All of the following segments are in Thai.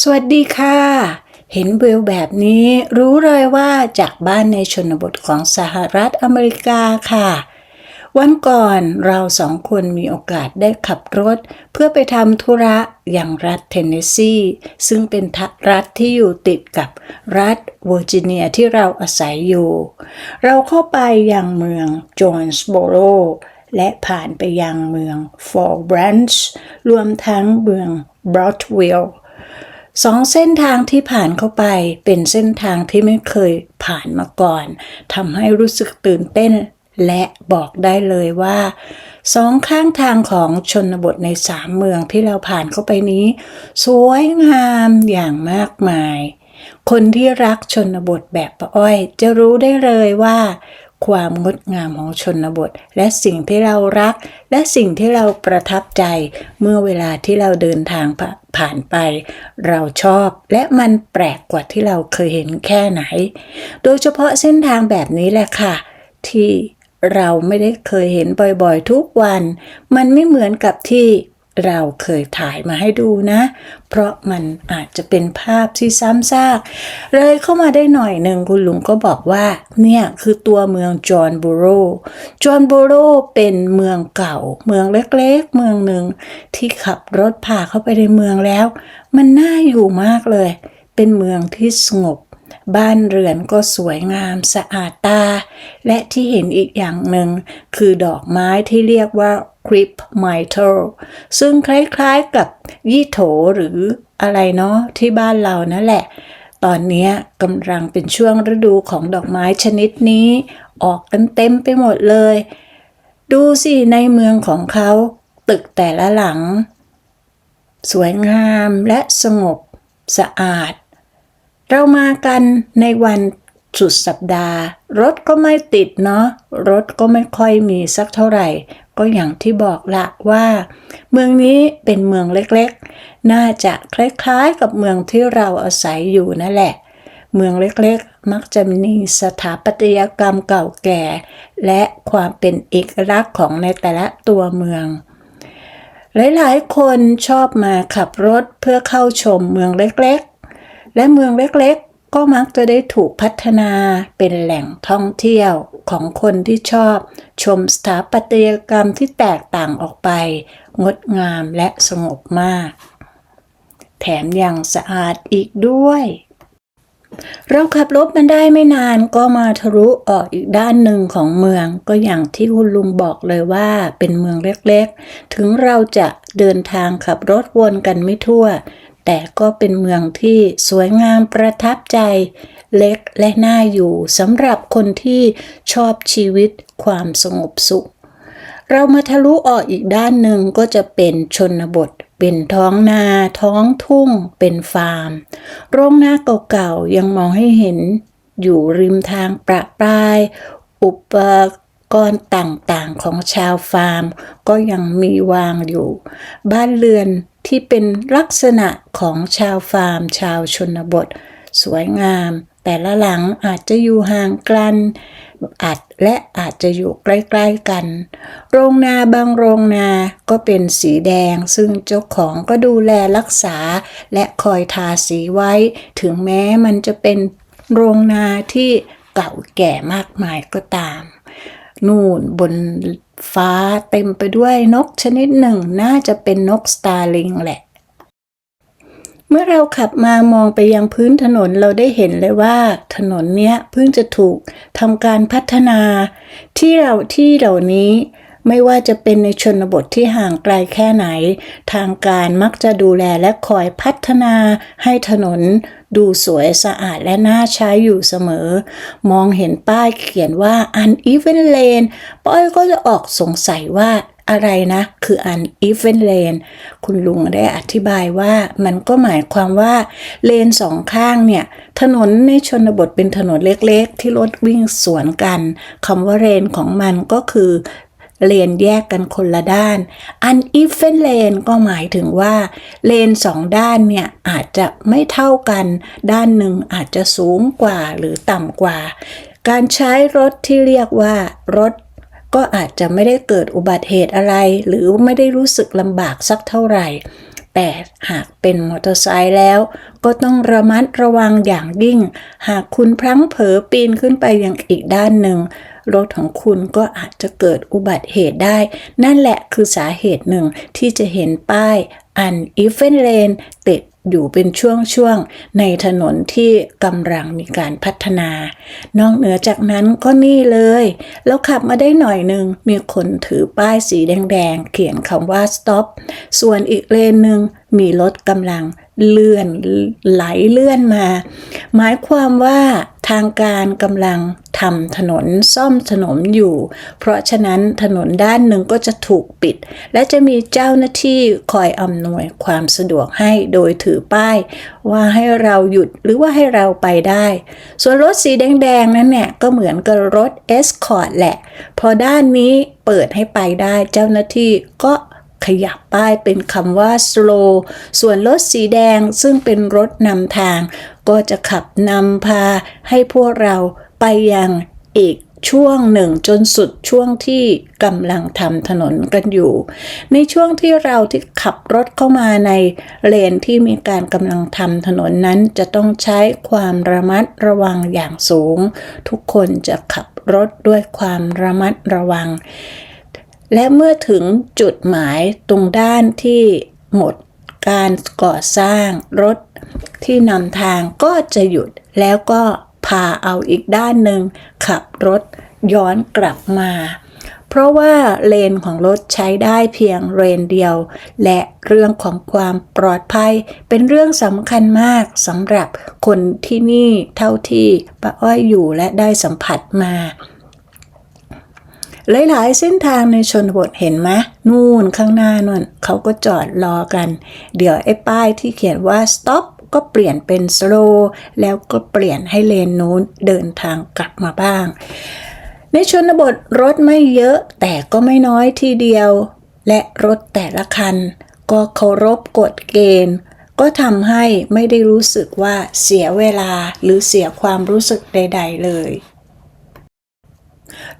สวัสดีค่ะ เห็นวิวแบบนี้รู้เลยว่าจากบ้านในชนบทของสหรัฐอเมริกาค่ะ วันก่อนเราสองคนมีโอกาสได้ขับรถ เพื่อไปทำธุระอย่างรัฐเทนเนสซี ซึ่งเป็นรัฐที่อยู่ติดกับรัฐเวอร์จิเนียที่เราอาศัยอยู่ เราเข้าไปยังเมืองจอห์นสโบโรและผ่านไปยังเมืองฟอร์บรันช์รวมทั้งเมืองบรอดวิลล์ สองเส้นทางที่ผ่านเข้าไปเป็นเส้นทางที่ไม่เคยผ่านมาก่อนทำให้รู้สึกตื่นเต้น และบอกได้เลยว่าสองข้างทางของชนบทในสามเมืองที่เราผ่านเข้าไปนี้ สวยงามอย่างมากมาย คนที่รักชนบทแบบป้าอ้อย จะรู้ได้เลยว่า ความงดงามของชนบท และสิ่งที่เรารัก และสิ่งที่เราประทับใจ เมื่อเวลาที่เราเดินทางผ่านไป เราชอบและมันแปลกกว่าที่เราเคยเห็นแค่ไหน โดยเฉพาะเส้นทางแบบนี้แหละค่ะ ที่เราไม่ได้เคยเห็นบ่อยๆทุกวัน มันไม่เหมือนกับที่ เราเคยถ่ายมาให้ดูนะ เพราะมันอาจจะเป็นภาพที่ซ้ำซากเลยเข้ามาได้หน่อยหนึ่งคุณลุงก็บอกว่า เนี่ยคือตัวเมืองจอห์นบูโรจอห์นบูโรเป็นเมืองเก่า เมืองเล็กๆ เมืองหนึ่งที่ขับรถผ่าเข้าไปในเมืองแล้ว มันน่าอยู่มากเลย เป็นเมืองที่สงบบ้านเรือนก็สวยงามสะอาดตา และที่เห็นอีกอย่างหนึ่งคือดอกไม้ที่เรียกว่า creep myrtle ซึ่งคล้ายๆกับยี่โถหรืออะไรเนาะที่บ้านเรานั่นแหละ ตอนนี้กำลังเป็นช่วงฤดูของดอกไม้ชนิดนี้ ออกกันเต็มไปหมดเลย ดูสิในเมืองของเขาตึกแต่ละหลัง สวยงามและสงบสะอาด เรามากันในวันสุดสัปดาห์ รถก็ไม่ติดเนาะรถก็ไม่ค่อยมีสักเท่าไหร่ ก็อย่างที่บอกละว่า เมืองนี้เป็นเมืองเล็กๆ น่าจะคล้ายๆกับเมืองที่เราอาศัยอยู่นั่นแหละ เมืองเล็กๆ มักจะมีสถาปัตยกรรมเก่าแก่ และความเป็นเอกลักษณ์ของในแต่ละตัวเมือง หลายๆ คนชอบมาขับรถเพื่อเข้าชมเมืองเล็กๆ และเมืองเล็กๆ ก็มักจะได้ถูกพัฒนาเป็นแหล่งท่องเที่ยวของคนที่ชอบ ชมสถาปัตยกรรมที่แตกต่างออกไป งดงามและสงบมาก แถมยังสะอาดอีกด้วย เราขับรถมันได้ไม่นานก็มาทะลุออกอีกด้านหนึ่งของเมือง ก็อย่างที่คุณลุงบอกเลยว่าเป็นเมืองเล็กๆ ถึงเราจะเดินทางขับรถวนกันไม่ทั่ว แต่ก็เป็นเมืองที่สวยงามประทับใจเล็กและน่าอยู่สำหรับคนที่ชอบชีวิตความสงบสุข เรามาทะลุออกอีกด้านหนึ่งก็จะเป็นชนบท เป็นท้องนา ท้องทุ่ง เป็นฟาร์ม โรงนาเก่าๆยังมองให้เห็นอยู่ริมทางประปราย อุปกรณ์ต่างๆของชาวฟาร์ม ก็ยังมีวางอยู่ บ้านเรือน ที่เป็นลักษณะของชาวฟาร์ม ชาวชนบท สวยงาม แต่ละหลังอาจจะอยู่ห่างกันอาจและอาจจะอยู่ใกล้ๆกัน โรงนาบางโรงนาก็เป็นสีแดง ซึ่งเจ้าของก็ดูแลรักษา และคอยทาสีไว้ ถึงแม้มันจะเป็นโรงนาที่เก่าแก่มากมายก็ตาม นู่นบน ฟ้าเต็มไปด้วยนกชนิดหนึ่ง น่าจะเป็นนกสตาร์ลิงแหละ เมื่อเราขับมามองไปยังพื้นถนนเราได้เห็นเลยว่า ถนนเนี้ยเพิ่งจะถูกทำการพัฒนา ที่เราที่เหล่านี้ ไม่ว่าจะเป็นในชนบทที่ห่างไกลแค่ไหน ทางการมักจะดูแลและคอยพัฒนาให้ถนน ดูสวยสะอาดและน่าใช้อยู่เสมอ มองเห็นป้ายเขียนว่า uneven lane ป้อยก็จะออกสงสัยว่าอะไรนะ คือ uneven lane คุณลุงได้อธิบายว่ามันก็หมายความว่าเลนสองข้างเนี่ย ถนนในชนบทเป็นถนนเล็กๆ ที่รถวิ่งสวนกันคำว่าเลนของมันก็คือ เลนแยกกันคนละด้าน uneven lane ก็หมายถึงว่า เลนสองด้านเนี่ย อาจจะไม่เท่ากัน ด้านหนึ่งอาจจะสูงกว่าหรือต่ำกว่า การใช้รถที่เรียกว่ารถก็อาจจะไม่ได้เกิดอุบัติเหตุอะไร หรือไม่ได้รู้สึกลำบากสักเท่าไหร่ แต่หากเป็นมอเตอร์ไซค์แล้ว ก็ต้องระมัดระวังอย่างยิ่ง หากคุณพลั้งเผลอปีนขึ้นไปยังอีกด้านหนึ่ง รถของคุณก็อาจจะเกิดอุบัติเหตุได้ นั่นแหละคือสาเหตุหนึ่งที่จะเห็นป้าย uneven lane ติดอยู่เป็นช่วงๆ ในถนนที่กำลังมีการพัฒนา นอกเหนือจากนั้นก็นี่เลย แล้วขับมาได้หน่อยหนึ่งมีคนถือป้ายสีแดงๆ เขียนคำว่า stop ส่วนอีกเลนหนึ่งมีรถกำลัง เลื่อนไหลเลื่อนมา หมายความว่าทางการกำลังทำถนนซ่อมถนนอยู่ เพราะฉะนั้นถนนด้านหนึ่งก็จะถูกปิด และจะมีเจ้าหน้าที่คอยอำนวยความสะดวกให้โดยถือป้าย ว่าให้เราหยุดหรือว่าให้เราไปได้ ส่วนรถสีแดงๆนั้นเนี่ยก็เหมือนกับรถเอสคอร์ดแหละ พอด้านนี้เปิดให้ไปได้เจ้าหน้าที่ก็ ขยับป้ายเป็นคำว่า slow ส่วนรถสีแดงซึ่งเป็นรถนำทาง ก็จะขับนำพาให้พวกเราไปยังอีกช่วงหนึ่งจนสุดช่วงที่กำลังทำถนนกันอยู่ ในช่วงที่เราที่ขับรถเข้ามาในเลนที่มีการกำลังทำถนนนั้นจะต้องใช้ความระมัดระวังอย่างสูง ทุกคนจะขับรถด้วยความระมัดระวัง และเมื่อถึงจุดหมายตรงด้านที่หมดการก่อสร้างรถที่นำทางก็จะหยุดแล้วก็พาเอาอีกด้านหนึ่งขับรถย้อนกลับมา เพราะว่าเลนของรถใช้ได้เพียงเลนเดียว และเรื่องของความปลอดภัย เป็นเรื่องสำคัญมากสำหรับคนที่นี่เท่าที่ป้าอ้อยอยู่และได้สัมผัสมา หลายๆ เส้นทางในชนบทเห็นไหมนู่นข้างหน้านู่นเขาก็จอดรอกัน เดี๋ยวไอ้ป้ายที่เขียนว่า stop ก็เปลี่ยนเป็น slow แล้วก็เปลี่ยนให้เลนนู้นเดินทางกลับมาบ้าง ในชนบทรถไม่เยอะแต่ก็ไม่น้อยทีเดียว และรถแต่ละคัน ก็เคารพกฎเกณฑ์ก็ทำให้ไม่ได้รู้สึกว่าเสียเวลาหรือเสียความรู้สึกใด ๆ เลย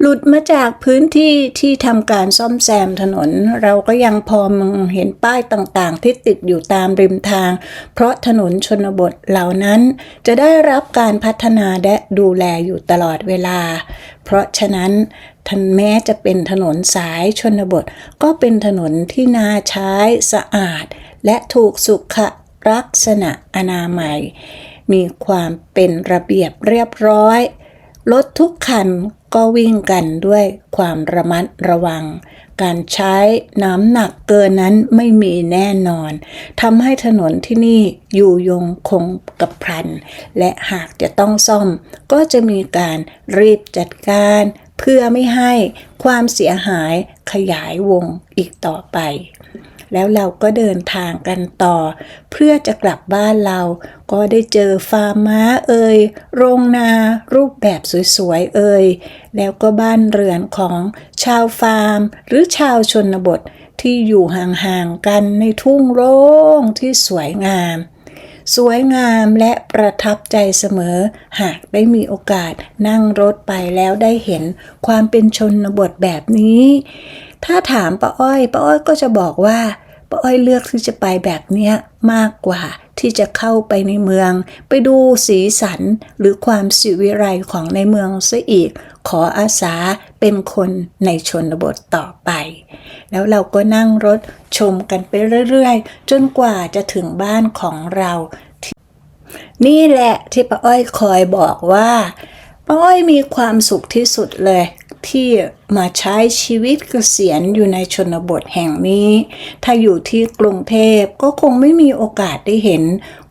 หลุดมาจากพื้นที่ที่ทำการซ่อมแซมถนน เราก็ยังพอมองเห็นป้ายต่างๆ ที่ติดอยู่ตามริมทาง เพราะถนนชนบทเหล่านั้น จะได้รับการพัฒนาและดูแลอยู่ตลอดเวลา เพราะฉะนั้นทันแม้จะเป็นถนนสายชนบท ก็เป็นถนนที่น่าใช้สะอาด และถูกสุขลักษณะอนามัย มีความเป็นระเบียบเรียบร้อยรถทุกคัน ก็วิ่งกันด้วยความระมัดระวัง การใช้น้ำหนักเกินนั้นไม่มีแน่นอนทำให้ถนนที่นี่อยู่ยงคงกับพัน และหากจะต้องซ่อม ก็จะมีการรีบจัดการ เพื่อไม่ให้ความเสียหายขยายวงอีกต่อไป แล้วเราก็เดินทางกันต่อ เพื่อจะกลับบ้านเรา ก็ได้เจอฟาร์มม้าเอ่ยโรงนารูปแบบสวยๆเอ่ยแล้วก็บ้านเรือนของชาวฟาร์ม หรือชาวชนบทที่อยู่ห่างๆกันในทุ่งโล่งที่สวยงาม สวยงามและประทับใจเสมอ หากได้มีโอกาสนั่งรถไปแล้วได้เห็นความเป็นชนบทแบบนี้ ถ้าถามป้าอ้อยป้าอ้อยก็จะบอกว่าป้าอ้อยเลือกที่จะไปแบบเนี้ยมากกว่าที่จะเข้าไปในเมือง ไปดูสีสันหรือความสิวิไลของในเมืองซะอีก ขออาสาเป็นคนในชนบทต่อไป แล้วเราก็นั่งรถชมกันไปเรื่อยๆ จนกว่าจะถึงบ้านของเรา นี่แหละที่ป้าอ้อยคอยบอกว่าป้าอ้อยมีความสุขที่สุดเลย ที่มาใช้ชีวิตเกษียณอยู่ในชนบทแห่งนี้ ถ้าอยู่ที่กรุงเทพก็คงไม่มีโอกาสได้เห็น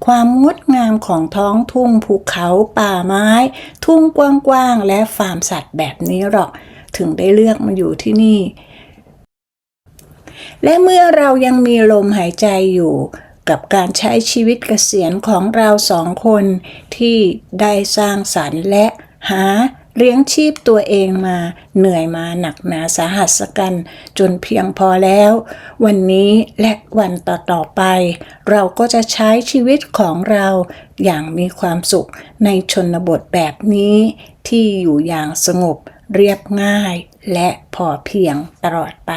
ความงดงามของท้องทุ่งภูเขาป่าไม้ ทุ่งกว้างๆและฟาร์มสัตว์แบบนี้หรอก ถึงได้เลือกมาอยู่ที่นี่ และเมื่อเรายังมีลมหายใจอยู่กับการใช้ชีวิตเกษียณของเราสองคนที่ได้สร้างสรรค์และหา เลี้ยงชีพตัวเองมาเหนื่อยมาหนักหนาสาหัสกัน จนเพียงพอแล้ว วันนี้และวันต่อๆไป เราก็จะใช้ชีวิตของเราอย่างมีความสุขในชนบทแบบนี้ ที่อยู่อย่างสงบเรียบง่ายและพอเพียงตลอดไป